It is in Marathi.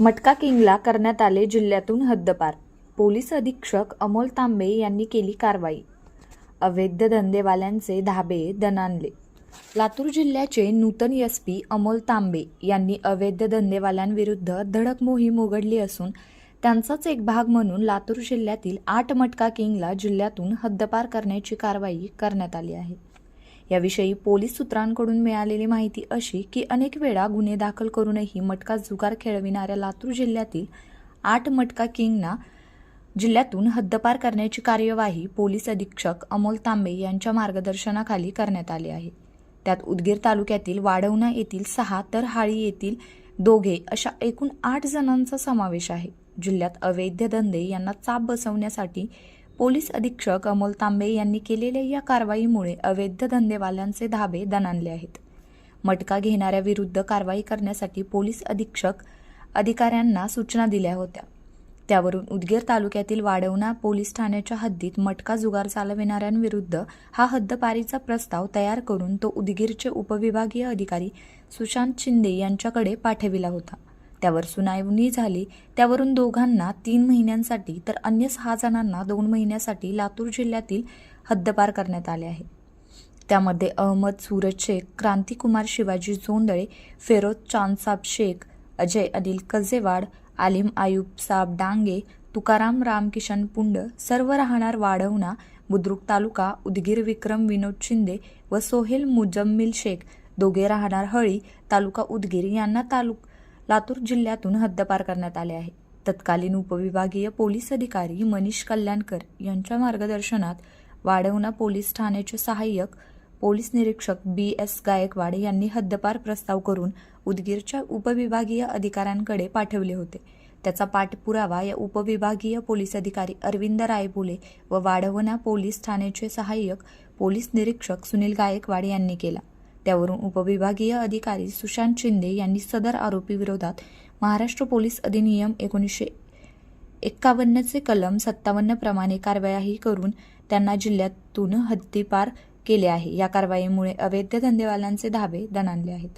मटका किंगला करण्यात आले जिल्ह्यातून हद्दपार. पोलीस अधीक्षक अमोल तांबे यांनी केली कारवाई. अवैध धंदेवाल्यांचे धाबे दणाणले. लातूर जिल्ह्याचे नूतन एस पी अमोल तांबे यांनी अवैध धंदेवाल्यांविरुद्ध धडक मोहीम उघडली असून त्यांचाच एक भाग म्हणून लातूर जिल्ह्यातील आठ मटका किंगला जिल्ह्यातून हद्दपार करण्याची कारवाई करण्यात आली आहे. याविषयी पोलीस सूत्रांकडून मिळालेली माहिती अशी की अनेक वेळा गुन्हे दाखल करूनही मटका जुगार खेळविणाऱ्या लातूर जिल्ह्यातील आठ मटका किंगना जिल्ह्यातून हद्दपार करण्याची कार्यवाही पोलीस अधीक्षक अमोल तांबे यांच्या मार्गदर्शनाखाली करण्यात आली आहे. त्यात उदगीर तालुक्यातील वाढवणा येथील सहा तर हाळी येथील दोघे अशा एकूण आठ जणांचा समावेश आहे. जिल्ह्यात अवैध धंदे यांना चाप बसवण्यासाठी पोलीस अधीक्षक अमोल तांबे यांनी केलेल्या या कारवाईमुळे अवैध धंदेवाल्यांचे धाबे दणाणले आहेत. मटका घेणाऱ्या विरुद्ध कारवाई करण्यासाठी पोलीस अधीक्षक अधिकाऱ्यांना सूचना दिल्या होत्या. त्यावरून उदगीर तालुक्यातील वाढवणा पोलीस ठाण्याच्या हद्दीत मटका जुगार चालविणाऱ्यांविरुद्ध हा हद्दपारीचा प्रस्ताव तयार करून तो उदगीरचे उपविभागीय अधिकारी सुशांत शिंदे यांच्याकडे पाठविला होता. त्यावर सुनावणी झाली. त्यावरून दोघांना तीन महिन्यांसाठी तर अन्य सहा जणांना दोन महिन्यासाठी लातूर जिल्ह्यातील हद्दपार करण्यात आले आहे. त्यामध्ये अहमद सूरज शेख क्रांतिकुमार शिवाजी जोंदळे फेरोज चांदसाब शेख अजय अनिल कजेवाड आलिम आयुब साब डांगे तुकाराम रामकिशन पुंड सर्व राहणार वाढवणा बुद्रुक तालुका उदगीर विक्रम विनोद शिंदे व सोहेल मुजम्मिल शेख दोघे राहणार हळी तालुका उदगीर यांना तालुक लातूर जिल्ह्यातून हद्दपार करण्यात आले आहे. तत्कालीन उपविभागीय पोलीस अधिकारी मनीष कल्याणकर यांच्या मार्गदर्शनात वाढवणा पोलीस ठाण्याचे सहाय्यक पोलीस निरीक्षक बी एस गायकवाड यांनी हद्दपार प्रस्ताव करून उदगीरच्या उपविभागीय अधिकाऱ्यांकडे पाठवले होते. त्याचा पाठपुरावा या उपविभागीय पोलीस अधिकारी अरविंद रायबोले व वाढवणा पोलीस ठाण्याचे सहाय्यक पोलीस निरीक्षक सुनील गायकवाड यांनी केला. त्यावरून उपविभागीय अधिकारी सुशांत शिंदे यांनी सदर आरोपी विरोधात महाराष्ट्र पोलीस अधिनियम एकोणीसशे एक्कावन्नचे कलम सत्तावन्न प्रमाणे कारवाई करून त्यांना जिल्ह्यातून हद्दीपार केले आहे. या कारवाईमुळे अवैध धंदेवाल्यांचे धाबे दणाणले आहेत.